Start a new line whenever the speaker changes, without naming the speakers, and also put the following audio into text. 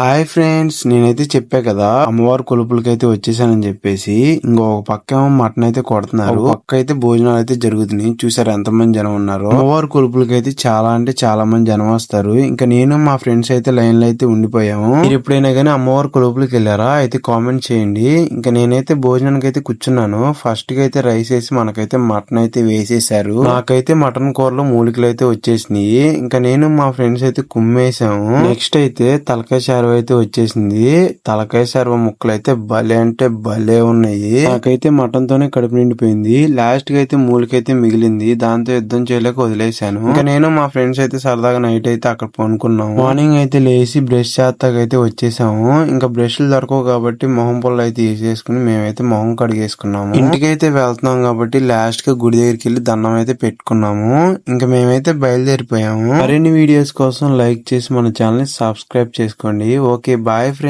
Hi friends నేనైతే చెప్పా కదా అమ్మవారి కొలుపులకైతే వచ్చేసానని చెప్పేసి ఇంకో పక్క ఏమో మటన్ అయితే కొడుతున్నారు. పక్క అయితే భోజనాలు అయితే జరుగుతున్నాయి. చూసారు ఎంత మంది జనం ఉన్నారు? అమ్మవారి కొలుపులకైతే చాలా అంటే చాలా మంది జనం వస్తారు. ఇంకా నేను మా ఫ్రెండ్స్ అయితే లైన్లో అయితే ఉండిపోయాము. మీరు ఎప్పుడైనా కానీ అమ్మవారి కొలుపులకి వెళ్ళారా? అయితే కామెంట్ చేయండి. ఇంకా నేనైతే భోజనానికి అయితే కూర్చున్నాను. ఫస్ట్కి అయితే రైస్ వేసి మనకైతే మటన్ అయితే వేసేసారు. నాకైతే మటన్ కూరలో మూలికలు అయితే వచ్చేసినాయి. ఇంకా నేను మా ఫ్రెండ్స్ అయితే కుమ్మేసాము. నెక్స్ట్ అయితే తలకాయ అయితే వచ్చేసింది. తలకాయ సర్వ ముక్కలు అయితే భలే అంటే భలే ఉన్నాయి. నాకైతే మటన్ తోనే కడుపు నిండిపోయింది. లాస్ట్కి అయితే మూలికైతే మిగిలింది. దాంతో యుద్ధం చేయలేక వదిలేశాను. ఇంకా నేను మా ఫ్రెండ్స్ అయితే సరదాగా నైట్ అయితే అక్కడ పనుకున్నాము మార్నింగ్ అయితే లేచి బ్రష్ చేస్తాకైతే వచ్చేసాము. ఇంకా బ్రష్లు దొరకవు కాబట్టి మొహం పొల్లు అయితే వేసేసుకుని మేమైతే మొహం కడిగేసుకున్నాము. ఇంటికైతే వెళ్తున్నాం కాబట్టి లాస్ట్గా గుడి దగ్గరికి వెళ్ళి దండం అయితే పెట్టుకున్నాము. ఇంకా మేమైతే బయలుదేరిపోయాము. మరిన్ని వీడియోస్ కోసం లైక్ చేసి మన ఛానల్ని సబ్స్క్రైబ్ చేసుకోండి. okay bye friend.